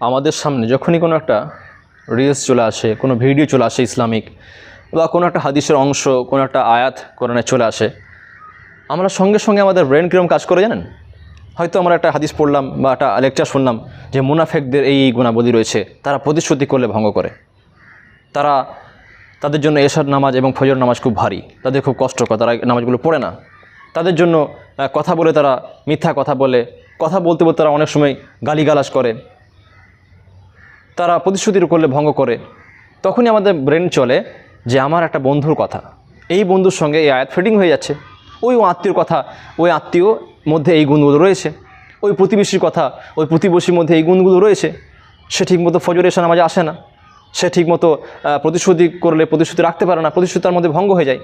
আমাদের সামনে যখনই কোনো একটা রিলস চলে আসে, কোনো ভিডিও চলে আসে ইসলামিক বা কোনো একটা হাদিসের অংশ, কোনো একটা আয়াত কোরআনে চলে আসে, আমরা সঙ্গে সঙ্গে আমাদের ব্রেন কীরকম কাজ করে জানেন? হয়তো আমরা একটা হাদিস পড়লাম বা একটা লেকচার শুনলাম যে মুনাফেকদের এই গুণাবলী রয়েছে, তারা প্রতিশ্রুতি করলে ভঙ্গ করে। তারা তাদের জন্য এশার নামাজ এবং ফজর নামাজ খুব ভারী, তাদের খুব কষ্টকর তারা নামাজগুলো পড়ে না। তাদের জন্য কথা বলে তারা মিথ্যা কথা বলে, কথা বলতে বলতে তারা অনেক সময় গালিগালাজ করে। তারা প্রতিশ্রুতির করলে ভঙ্গ করে। তখনই আমাদের ব্রেন চলে যে আমার একটা বন্ধুর কথা। এই বন্ধুর সঙ্গে এই আয়াত ফিটিং হয়ে যাচ্ছে। ওই আত্মীয়র কথা, ওই আত্মীয় মধ্যে এই গুণগুলো রয়েছে। ওই প্রতিবেশীর কথা, ওই প্রতিবেশীর মধ্যে এই গুণগুলো রয়েছে। সে ঠিকমতো ফজর এসে নামাজে আসে না। সে ঠিকমতো প্রতিশ্রুতি করলে প্রতিশ্রুতি রাখতে পারে না। প্রতিশ্রুতি তার মধ্যে ভঙ্গ হয়ে যায়।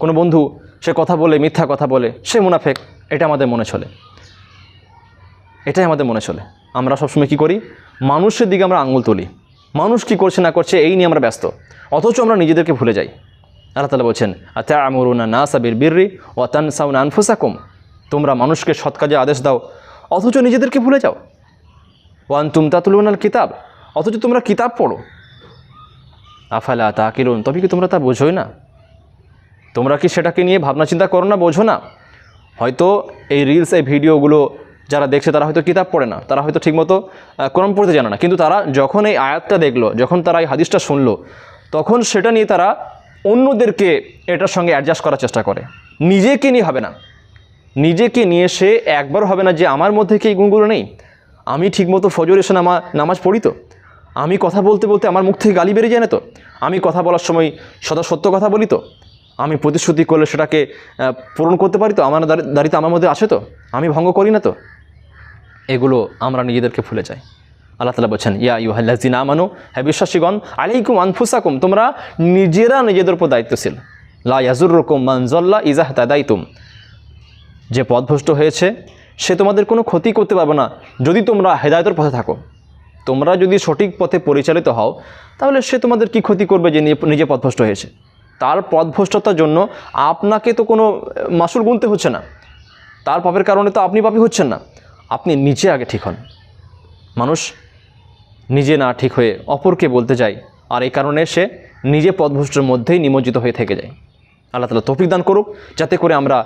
কোনো বন্ধু সে কথা বলে, মিথ্যা কথা বলে, সে মুনাফেক, এটা আমাদের মনে চলে। এটাই আমাদের মনে চলে। আমরা সবসময় কি করি? মানুষের দিকে আমরা আঙুল তুলি। মানুষ কি করছে না করছে, এই নিয়ে আমরা ব্যস্ত। অথচ আমরা নিজেদেরকে ভুলে যাই। আল্লাহ তালা বলছেন আতা আমরুনা না সাবির বীররি ও তান সাউন আনফুসাকুম? তোমরা মানুষকে সৎ কাজে আদেশ দাও, অথচ নিজেদেরকে ভুলে যাও। ওয়ান তুম তাতুলুনাল কিতাব? অথচ তোমরা কিতাব পড়ো। আফালা তা কিরুন তবে কি তোমরা তা বোঝোই না? তোমরা কি সেটাকে নিয়ে ভাবনা চিন্তা করো না, বোঝো না? হয়তো এই রিলস এই ভিডিওগুলো যারা দেখছে তারা হয়তো কিতাব পড়ে না, তারা হয়তো ঠিকমতো কোরআন পড়তে জানে না। কিন্তু তারা যখন এই আয়াতটা দেখল, যখন তারা এই হাদিসটা শুনলো, তখন সেটা নিয়ে তারা অন্যদেরকে এটার সঙ্গে অ্যাডজাস্ট করার চেষ্টা করে। নিজেকে নিয়ে হবে না? নিজেকে নিয়ে সে একবার হবে না যে, আমার মধ্যে কি এই গুণগুলো নেই? আমি ঠিকমতো ফজর এসে নামা, নামাজ পড়ি তো? আমি কথা বলতে বলতে আমার মুখ থেকে গালি বেরিয়ে যায় না তো? আমি কথা বলার সময় সদা সত্য কথা বলি তো? আমি প্রতিশ্রুতি করলে সেটাকে পূরণ করতে পারি তো? আমার দাঁড়িয়ে আমার মধ্যে আছে তো? আমি ভঙ্গ করি না তো? এগুলো আমরা নিজেদেরকে ভুলে যাই। আল্লাহ তালা বলছেন, ইয়া ইউহাল্লাজিন আমানু হ্যাঁ বিশ্বাসীগণ, আলাইকুম আনফুসাকুম, তোমরা নিজেরা নিজেদের উপর দায়িত্বশীল। লা ইয়াজুর রকম মানজল্লা ইজাহ তাদাইতুম যে পথভ্রষ্ট হয়েছে, সে তোমাদের কোনো ক্ষতি করতে পারবে না যদি তোমরা হেদায়তের পথে থাকো। তোমরা যদি সঠিক পথে পরিচালিত হও, তাহলে সে তোমাদের কি ক্ষতি করবে যে নিজে পথভ্রষ্ট হয়েছে? তার পথভ্রষ্টতার জন্য আপনাকে তো কোনো মাসুল গুনতে হচ্ছে না। তার পাপের কারণে তো আপনি পাপি হচ্ছেন না। আপনি নিজে আগে ঠিক হন। মানুষ নিজে না ঠিক হয়ে অপরকে বলতে যায়, আর এই কারণে সে নিজে পথভ্রষ্টের মধ্যেই নিমজ্জিত হয়ে থেকে যায়। আল্লাহ তালা তৌফিক দান করুক, যাতে করে আমরা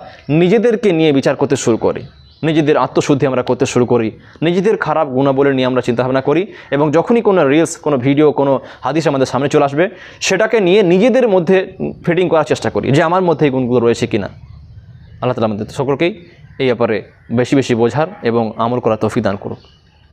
নিজেদেরকে নিয়ে বিচার করতে শুরু করি। নিজেদের আত্মশুদ্ধি আমরা করতে শুরু করি, নিজেদের খারাপ গুণাবলী নিয়ে আমরা চিন্তাভাবনা করি এবং যখনই কোনো রিলস কোনো ভিডিও কোনো হাদিস আমাদের সামনে চলে আসবে, সেটাকে নিয়ে নিজেদের মধ্যে ফিটিং করার চেষ্টা করি যে আমার মধ্যে এই গুণগুলো রয়েছে কিনা। আল্লাহ তালা আমাদের সকলকেই এই ব্যাপারে বেশি বেশি বোঝার এবং আমল করা তৌফিক দান করুক।